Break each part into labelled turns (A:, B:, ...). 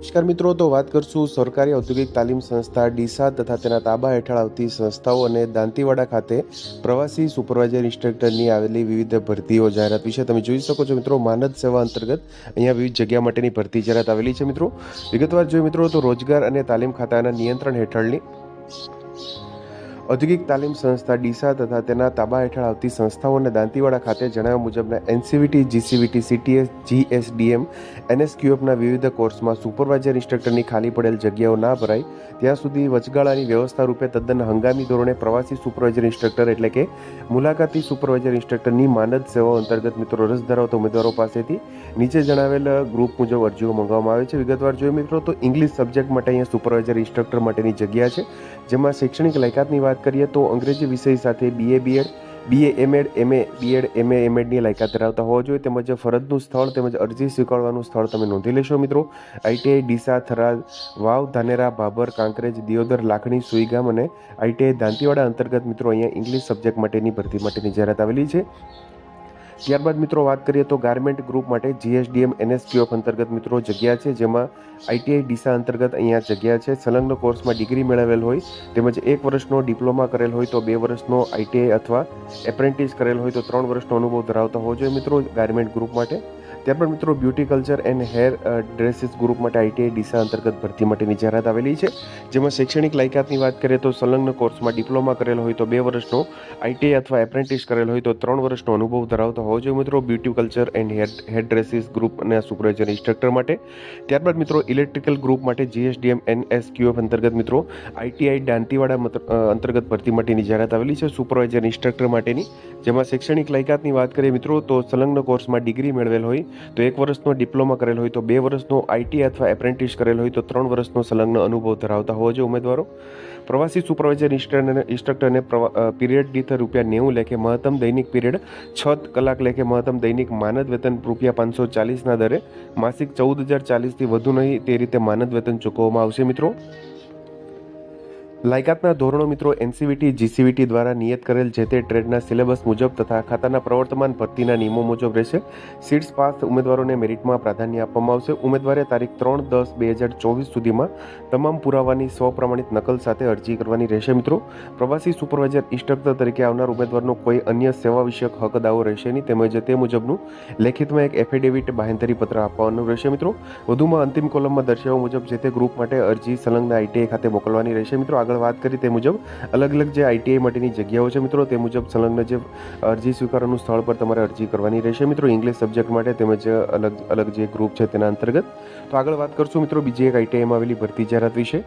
A: નમસ્કાર મિત્રો, તો વાત કરશું સરકારી ઔદ્યોગિક તાલીમ સંસ્થા ડીસા તથા તેના તાબા હેઠળ આવતી સંસ્થાઓ અને દાંતીવાડા ખાતે પ્રવાસી સુપરવાઇઝર ઇન્સ્ટ્રક્ટરની આવેલી વિવિધ ભરતીઓ જાહેરાત વિશે તમે જોઈ શકો છો મિત્રો. માનદ સેવા અંતર્ગત અહીંયા વિવિધ જગ્યા માટેની ભરતી જાહેરાત આવેલી છે મિત્રો. વિગતવાર જોઈએ મિત્રો, તો રોજગાર અને તાલીમ ખાતાના નિયંત્રણ હેઠળની ઔદ્યોગિક તાલીમ સંસ્થા ડીસા તથા તેના તાબા હેઠળ આવતી સંસ્થાઓ અને દાંતીવાડા ખાતે જણાવ્યા મુજબના એનસીવીટી, જીસીવીટી, સીટીએસ, જીએસડીએમ, એનએસક્યુએફના વિવિધ કોર્સમાં સુપરવાઇઝર ઇન્સ્ટ્રક્ટરની ખાલી પડેલ જગ્યાઓ ના ભરાય. ત્યાં સુધી વચગાળાની વ્યવસ્થા રૂપે તદ્દન હંગામી ધોરણે પ્રવાસી સુપરવાઇઝર ઇન્સ્ટ્રક્ટર એટલે કે મુલાકાતી સુપરવાઇઝર ઇન્સ્ટ્રક્ટરની માનદ સેવાઓ અંતર્ગત મિત્રો રસ ધરાવતા ઉમેદવારો પાસેથી નીચે જણાવેલ ગ્રુપ મુજબ અરજીઓ મંગાવવામાં આવે છે. વિગતવાર જોઈએ મિત્રો તો ઇંગ્લિશ સબ્જેક્ટ માટે અહીંયા સુપરવાઇઝર ઇન્સ્ટ્રક્ટર માટેની જગ્યા છે. જેમાં શૈક્ષણિક લાયકાતની વાત કરીએ તો અંગ્રેજી વિષય સાથે BA BEd BA MEd MA BEd MA એમએડની લાયકાત ધરાવતા હોવા જોઈએ. તેમજ ફરજનું સ્થળ તેમજ અરજી સ્વીકારવાનું સ્થળ તમે નોંધી લેશો મિત્રો. આઈટીઆઈ ડીસા, થરાદ, વાવ, ધાનેરા ભાભર કાંકરેજ, દિયોદર, લાખણી, સુઈગામ અને આઈટીઆઈ દાંતીવાડા અંતર્ગત મિત્રો અહીંયા ઇંગ્લિશ સબ્જેક્ટ માટેની ભરતી માટેની જાહેરાત આવેલી છે. ત્યારબાદ મિત્રો વાત કરીએ તો ગાર્મેન્ટ ગ્રુપ માટે જીએસડીએમ એનએસપીઓફ અંતર્ગત મિત્રો જગ્યા છે, જેમાં આઈટીઆઈ ડીસા અંતર્ગત અહીંયા જગ્યા છે. સંલગ્ન કોર્સમાં ડિગ્રી મેળવેલ હોય તેમજ એક વર્ષનો ડિપ્લોમા કરેલ હોય તો બે વર્ષનો આઈટીઆઈ અથવા એપ્રેન્ટિસ કરેલ હોય તો ત્રણ વર્ષનો અનુભવ ધરાવતા હોવો જોઈએ મિત્રો ગાર્મેન્ટ ગ્રુપ માટે. ત્યારબાદ મિત્રો beauty culture and hair dresses group માટે આઈટીઆઈ ડીસા અંતર્ગત ભરતી માટેની જાહેરાત આવેલી છે. જેમાં શૈક્ષણિક લાયકાતની વાત કરીએ તો સંલગ્ન કોર્સમાં ડિપ્લોમા કરેલો હોય તો બે વર્ષનો આઈટીઆઈ અથવા એપ્રેન્ટિસ કરેલ હોય તો ત્રણ વર્ષનો અનુભવ ધરાવતો હોવો જોઈએ મિત્રો beauty culture and hair hair dresses group અને સુપરવાઇઝર ઇન્સ્ટ્રક્ટર માટે. ત્યારબાદ મિત્રો ઇલેક્ટ્રિકલ ગ્રુપ માટે જીએસડીએમ એનએસક્યુએફ અંતર્ગત મિત્રો આઈટીઆઈ દાંતીવાડા અંતર્ગત ભરતી માટેની જાહેરાત આવેલી છે સુપરવાઇઝર ઇન્સ્ટ્રક્ટર માટેની. જેમાં શૈક્ષણિક લાયકાતની વાત કરીએ મિત્રો તો સંલગ્ન કોર્સમાં ડિગ્રી મેળવેલ હોય તો એક વર્ષનો ડિપ્લોમા કરેલ હોય તો બે વર્ષનો આઈટી અથવા એપ્રેન્ટિસ કરેલ હોય તો ત્રણ વર્ષનો સંલગ્ન અનુભવ ધરાવતા હોવા જોઈએ ઉમેદવારો. પ્રવાસી સુપરવાઇઝર ઇન્સ્ટ્રક્ટરને પીરિયડ દીઠ રૂપિયા નેવું લેખે મહત્તમ દૈનિક પીરિયડ છ કલાક લેખે મહત્તમ દૈનિક માનદ વેતન રૂપિયા પાંચસો ચાલીસના દરે. માસિક ચૌદ હજાર ચાલીસથી વધુ નહીં તે રીતે માનદ વેતન ચૂકવવામાં આવશે મિત્રો. લાયકાતના ધોરણો મિત્રો એનસીવીટી જીસીવીટી દ્વારા નિયત કરેલ જે તે ટ્રેડના સિલેબસ મુજબ તથા ખાતાના પ્રવર્તમાન ભરતીના નિયમો મુજબ રહેશે. સીટ્સ પાસ ઉમેદવારોને મેરિટમાં પ્રાધાન્ય આપવામાં આવશે. ઉમેદવારે તારીખ ત્રણ દસ બે હજાર ચોવીસ સુધીમાં તમામ પુરાવાની સ્વપ્રમાણિત નકલ સાથે અરજી કરવાની રહેશે મિત્રો. પ્રવાસી સુપરવાઇઝર ઇન્સ્ટ્રક્ટર તરીકે આવનાર ઉમેદવારનો કોઈ અન્ય સેવા વિષયક હક દાવો રહેશે નહીં. તેમજ તે મુજબનું લેખિતમાં એક એફિડેવિટ બાહેંધરી પત્ર આપવાનું રહેશે મિત્રો. વધુમાં અંતિમ કોલમમાં દર્શાવ્યા મુજબ જે તે ગ્રુપ માટે અરજી સંલગ્ન આઈટીઆઈ ખાતે મોકલવાની રહેશે મિત્રો. આગળ વાત કરી તે મુજબ અલગ અલગ જે આઈટીઆઈ માટેની જગ્યાઓ છે મિત્રો, તે મુજબ સંલગ્ન જે અરજી સ્વીકારવાનું સ્થળ પર તમારે અરજી કરવાની રહેશે. મિત્રો ઇંગ્લિશ સબ્જેક્ટ માટે તેમજ અલગ અલગ જે ગ્રુપ છે તેના અંતર્ગત. તો આગળ વાત કરશું મિત્રો, બીજી એક આઈટીઆઈમાં આવેલી ભરતી જાહેરાત વિશે.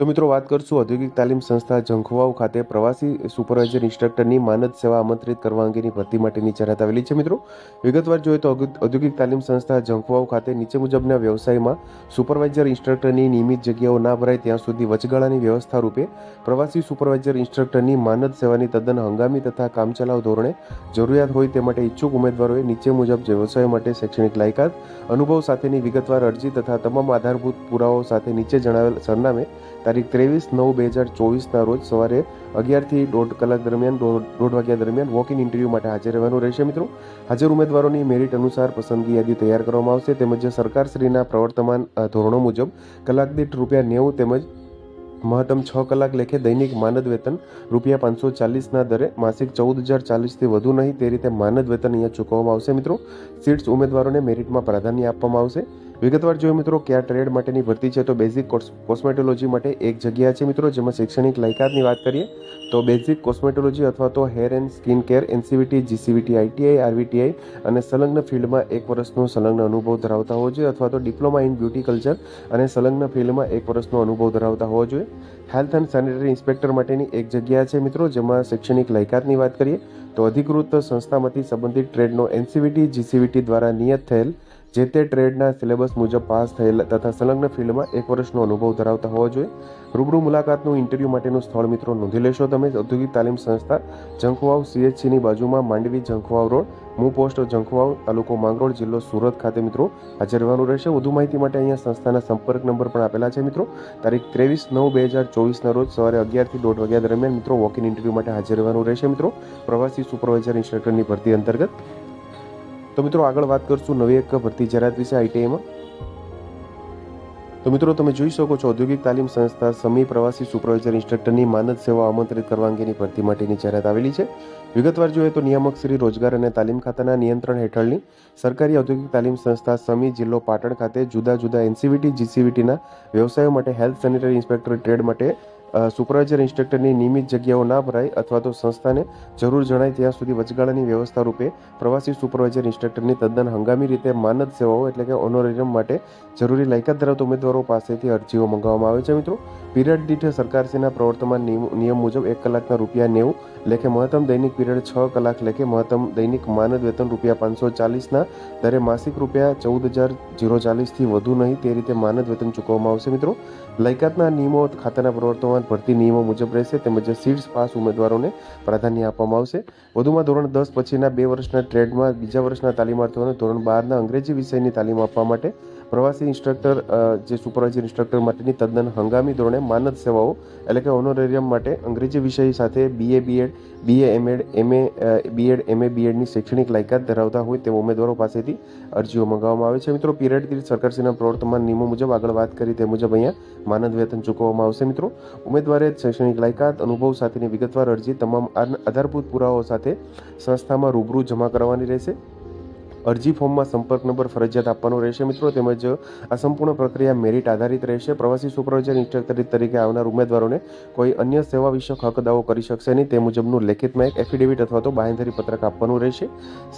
A: તો મિત્રો વાત કરશું ઔદ્યોગિક તાલીમ સંસ્થા ઝંખવાવ ખાતે પ્રવાસી સુપરવાઇઝર ઇન્સ્ટ્રક્ટરની માનદ સેવા આમંત્રિત કરવા અંગેની ભરતી માટેની જાહેરાત આવેલી છે મિત્રો. વિગતવાર જોઈએ તો ઔદ્યોગિક તાલીમ સંસ્થા ઝંખવાવ ખાતે નીચે મુજબના વ્યવસાયમાં સુપરવાઇઝર ઇન્સ્ટ્રક્ટરની નિયમિત જગ્યાઓ ના ભરાય ત્યાં સુધી વચગાળાની વ્યવસ્થા રૂપે પ્રવાસી સુપરવાઇઝર ઇન્સ્ટ્રક્ટરની માનદ સેવાની તદ્દન હંગામી તથા કામચલાઉ ધોરણે જરૂરિયાત હોય તે માટે ઈચ્છુક ઉમેદવારોએ નીચે મુજબ વ્યવસાય માટે શૈક્ષણિક લાયકાત, અનુભવ સાથેની વિગતવાર અરજી તથા તમામ આધારભૂત પુરાવાઓ સાથે નીચે જણાવેલ સરનામે તારીખ ત્રેવીસ નવ બે હજાર ચોવીસના રોજ સવારે અગિયારથી દોઢ કલાક દરમિયાન દોઢ વાગ્યા દરમિયાન વોક ઇન ઇન્ટરવ્યૂ માટે હાજર રહેવાનું રહેશે મિત્રો. હાજર ઉમેદવારોની મેરિટ અનુસાર પસંદગી યાદી તૈયાર કરવામાં આવશે. તેમજ સરકારશ્રીના પ્રવર્તમાન ધોરણો મુજબ કલાક દીઠ રૂપિયા નેવું તેમજ મહત્તમ છ કલાક લેખે દૈનિક માનદ વેતન રૂપિયા પાંચસો ચાલીસના દરે માસિક ચૌદ હજાર ચાલીસથી વધુ નહીં તે રીતે માનદ વેતન અહીંયા ચૂકવવામાં આવશે મિત્રો. સીટ્સ ઉમેદવારોને મેરિટમાં પ્રાધાન્ય આપવામાં આવશે. વિગતવાર જોઈએ મિત્રો, કયા ટ્રેડ માટેની ભરતી છે? તો બેઝિક કોસ્મેટોલોજી માટે એક જગ્યા છે મિત્રો, જેમાં શૈક્ષણિક લાયકાતની વાત કરીએ, તો બેઝિક કોસ્મેટોલોજી અથવા તો hair and skin care NCVT GCVT ITI RVTI અને સંલગ્ન ફિલ્ડમાં એક વર્ષનો સંલગ્ન અનુભવ ધરાવતા હોવો જોઈએ અથવા તો ડિપ્લોમા ઇન બ્યુટી કલ્ચર અને સંલગ્ન ફિલ્ડમાં એક વર્ષનો અનુભવ ધરાવતા હોવો જોઈએ. હેલ્થ એન્ડ સેનિટરી ઇન્સ્પેક્ટર માટેની એક જગ્યા છે મિત્રો, જેમાં શૈક્ષણિક લાયકાતની વાત કરીએ, તો અધિકૃત સંસ્થામાંથી સંબંધિત ટ્રેડનો એનસીવીટી જીસીવીટી દ્વારા નિયત થયેલ જે તે ટ્રેડના સિલેબસ મુજબ પાસ થયેલા તથા સંલગ્ન ફિલ્ડમાં એક વર્ષનો અનુભવ ધરાવતા હોવા જોઈએ. રૂબરૂ મુલાકાતનું ઇન્ટરવ્યૂ માટેનું સ્થળ મિત્રો નોંધી લેશો તમે. ઔદ્યોગિક તાલીમ સંસ્થા જંખવાવ સીએચસીની બાજુમાં માંડવી જંખવાવ રોડ, મૂ પોસ્ટ જંખવાવ તાલુકો માંગરોળ જિલ્લો સુરત ખાતે મિત્રો હાજર રહેવાનું રહેશે. વધુ માહિતી માટે અહીંયા સંસ્થાના સંપર્ક નંબર પણ આપેલા છે મિત્રો. તારીખ ત્રેવીસ નવ બે હજાર ચોવીસના રોજ સવારે અગિયારથી દોઢ વાગ્યા દરમિયાન મિત્રો વોક ઇન ઇન્ટરવ્યૂ માટે હાજર રહેવાનું રહેશે મિત્રો. પ્રવાસી સુપરવાઇઝર ઇન્સ્ટ્રક્ટરની ભરતી અંતર્ગત તો મિત્રો આગળ વાત કરશું નવી એક ભરતી જાહેરાત વિશે આઈટીઆઈમાં. તો મિત્રો તમે જોઈ શકો છો ઔદ્યોગિક તાલીમ સંસ્થા સમી પ્રવાસી સુપરવાઇઝર ઇન્સ્ટ્રક્ટરની માનદ સેવા આમંત્રિત કરવા અંગેની ભરતી માટેની જાહેરાત આવેલી છે. વિગતવાર જોઈએ તો નિયામક શ્રી રોજગાર અને તાલીમ ખાતાના નિયંત્રણ હેઠળની સરકારી ઔદ્યોગિક તાલીમ સંસ્થા સમી જિલ્લો પાટણ ખાતે જુદા જુદા એનસીવીટી, જીસીવીટીના વ્યવસાયો માટે હેલ્થ સેનિટરી ઇન્સ્પેક્ટર ટ્રેડ માટે સુપરવાઇઝર ઇન્સ્ટ્રક્ટરની નિયમિત જગ્યાઓ ના ભરાય અથવા તો સંસ્થાને જરૂર જણાય ત્યાં સુધી વચગાળાની વ્યવસ્થા રૂપે પ્રવાસી સુપરવાઇઝર ઇન્સ્ટ્રક્ટરની તદ્દન હંગામી રીતે માનદ સેવાઓ એટલે કે ઓનોરેરિયમ માટે જરૂરી લાયકાત ધરાવતા ઉમેદવારો પાસેથી અરજીઓ મંગાવવામાં આવે છે મિત્રો. પીરિયડ દીઠ સરકારશ્રીના પ્રવર્તમાન નિયમ મુજબ એક કલાકના રૂપિયા નેવું લેખે મહત્તમ દૈનિક પીરિયડ છ કલાક લેખે મહત્તમ દૈનિક માનદ વેતન રૂપિયા પાંચસો ચાલીસના દરે માસિક રૂપિયા ચૌદ હજાર જીરો ચાલીસથી વધુ નહીં તે રીતે માનદ વેતન ચૂકવવામાં આવશે મિત્રો. લાયકાતના નિયમો ખાતાના પ્રવર્તમાન ભરતી નિયમો મુજબ રહેશે તેમજ સીટ્સ પાસ ઉમેદવારોને પ્રાધાન્ય આપવામાં આવશે. વધુમાં ધોરણ દસ પછીના બે વર્ષના ટ્રેડમાં બીજા વર્ષના તાલીમાર્થીઓને ધોરણ બારના અંગ્રેજી વિષયની તાલીમ આપવા માટે પ્રવાસી ઇન્સ્ટ્રક્ટર જે સુપરવાઇઝર ઇન્સ્ટ્રક્ટર માટેની તદ્દન હંગામી ધોરણે માનદ સેવાઓ, એટલે કે ઓનોરેરિયમ માટે અંગ્રેજી વિષય સાથે BA BEd BA MEd MA BEd MA બીએડની શૈક્ષણિક લાયકાત ધરાવતા હોય તેવા ઉમેદવારો પાસેથી અરજીઓ મંગાવવામાં આવે છે. મિત્રો, પીરિયડ દીઠ સરકારશ્રીના પ્રવર્તમાન નિયમો મુજબ આગળ વાત કરી તે મુજબ અહીંયા માનદ વેતન ચૂકવવામાં આવશે. મિત્રો, ઉમેદવારે શૈક્ષણિક લાયકાત, અનુભવ સાથેની વિગતવાર અરજી, તમામ આધારભૂત પુરાવાઓ સાથે સંસ્થામાં રૂબરૂ જમા કરવાની રહેશે. અરજી ફોર્મમાં સંપર્ક નંબર, ફરજિયાત આપવાનો રહેશે. મિત્રો, તેમજ આ સંપૂર્ણ પ્રક્રિયા મેરિટ આધારિત રહેશે. પ્રવાસી સુપરવાઇઝર ઇન્સ્ટ્રક્ટર તરીકે આવનાર ઉમેદવારોને કોઈ અન્ય સેવા વિષયક હક દાવો કરી શકશે નહીં. તે મુજબનું લેખિતમાં એક એફિડેવિટ અથવા તો બાહેંધરી પત્રક આપવાનું રહેશે.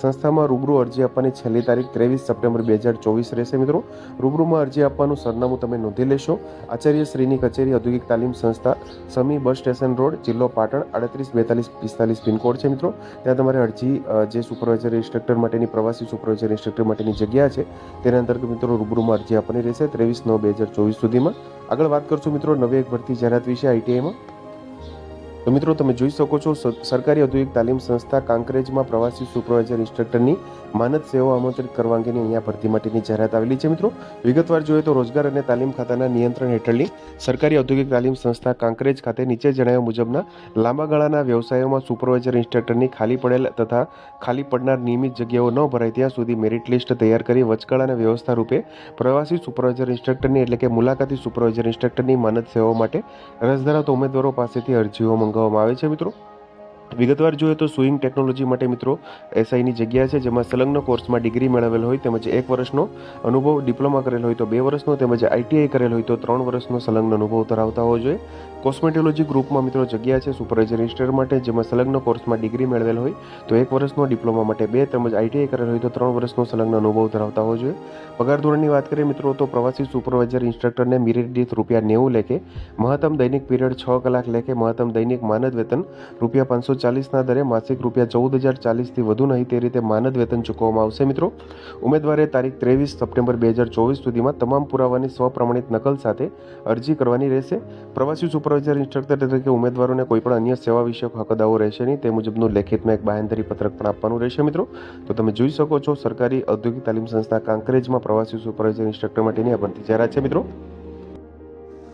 A: સંસ્થામાં રૂબરૂ અરજી આપવાની છેલ્લી તારીખ ત્રેવીસ સપ્ટેમ્બર બે હજાર ચોવીસ રહેશે. મિત્રો, રૂબરૂમાં અરજી આપવાનું સરનામું તમે નોંધી લેશો. આચાર્ય શ્રીની કચેરી ઔદ્યોગિક તાલીમ સંસ્થા, સમી બસ સ્ટેશન રોડ, જિલ્લો પાટણ, આડત્રીસ બેતાલીસ પિસ્તાલીસ પિનકોડ છે. મિત્રો, ત્યાં તમારે અરજી જે સુપરવાઇઝર ઇન્સ્ટ્રક્ટર માટેની પ્રવાસી સુપરવાઇઝર ઇન્સ્ટ્રક્ટર માટેની જગ્યા છે. તેના અંતર્ગત મિત્રો રૂબરૂમાં અરજી આપવાની રહેશે ત્રેવીસ નવ બે હજાર ચોવીસ સુધીમાં. આગળ વાત કરશું મિત્રો નવી એક ભરતી જાહેરાત વિશે આઈટીઆઈમાં તો મિત્રો, તમે જોઈ શકો છો સરકારી ઔદ્યોગિક તાલીમ સંસ્થા કાંકરેજમાં પ્રવાસી સુપરવાઇઝર ઇન્સ્ટ્રક્ટરની માનદ સેવાઓ આમંત્રિત કરવા અંગેની અહીંયા ભરતી માટેની જાહેરાત આવેલી છે. મિત્રો, વિગતવાર જોઈએ તો રોજગાર અને તાલીમ ખાતાના નિયંત્રણ હેઠળની સરકારી ઔદ્યોગિક તાલીમ સંસ્થા કાંકરેજ ખાતે નીચે જણાવ્યા મુજબના લાંબા ગાળાના વ્યવસાયોમાં સુપરવાઇઝર ઇન્સ્ટ્રક્ટરની ખાલી પડેલ તથા ખાલી પડનાર નિયમિત જગ્યાઓ ન ભરાય ત્યાં સુધી મેરિટ લિસ્ટ તૈયાર કરી વચગાળાના વ્યવસ્થા રૂપે પ્રવાસી સુપરવાઇઝર ઇન્સ્ટ્રક્ટરની એટલે કે મુલાકાતી સુપરવાઇઝર ઇન્સ્ટ્રક્ટરની માનદ સેવાઓ માટે રસ ધરાવતા ઉમેદવારો પાસેથી અરજીઓ મંગાવવામાં આવે છે મિત્રો? વિગતવાર જોઈએ તો સુઈંગ ટેકનોલોજી માટે મિત્રો એસઆઈની જગ્યા છે, જેમાં સંલગ્ન કોર્સમાં ડિગ્રી મેળવેલ હોય, તેમજ એક વર્ષનો અનુભવ ડિપ્લોમા કરેલ હોય તો બે વર્ષનો, તેમજ આઈટીઆઈ કરેલ હોય તો ત્રણ વર્ષનો સંલગ્ન અનુભવ ધરાવતા હોવો જોઈએ. કોસ્મેટોલોજી ગ્રુપમાં મિત્રો જગ્યા છે સુપરવાઇઝર રજિસ્ટર માટે, જેમાં સંલગ્ન કોર્સમાં ડિગ્રી મેળવેલ હોય તો એક વર્ષનો ડિપ્લોમા માટે બે, તેમજ આઈટીઆઈ કરેલ હોય તો ત્રણ વર્ષનો સંલગ્ન અનુભવ ધરાવતા હોવો જોઈએ. પગાર ધોરણની વાત કરીએ મિત્રો તો પ્રવાસી સુપરવાઇઝર ઇન્સ્ટ્રક્ટરને દીઠ રૂપિયા નેવું લેખે, મહત્તમ દૈનિક પીરિયડ છ કલાક લેખે, મહત્તમ દૈનિક માનદ વેતન રૂપિયા પાંચસો ચાલીસના દરે માસિક રૂપિયા ચૌદ હજાર ચાલીસથી વધુ નહીં તે રીતે માનદ વેતન ચૂકવવામાં આવશે, મિત્રો. ઉમેદવારે તારીખ ત્રેવીસ સપ્ટેમ્બર બે હજાર ચોવીસ સુધીમાં તમામ પુરાવાની સ્વપ્રમાણિત નકલ સાથે અરજી કરવાની રહેશે. પ્રવાસી સુપરવાઇઝર ઇન્સ્ટ્રક્ટર તરીકે ઉમેદવારોને કોઈપણ અન્ય સેવા વિષયક હકદાઓ રહેશે નહીં. તે મુજબનું લેખિતમાં એક બાહેંધરી પત્રક પણ આપવાનું રહેશે, મિત્રો. તો તમે જોઈ શકો છો, સરકારી ઔદ્યોગિક તાલીમ સંસ્થા કાંકરેજમાં પ્રવાસી સુપરવાઇઝર ઇન્સ્ટ્રક્ટર માટેની આ જાહેરાત છે, મિત્રો.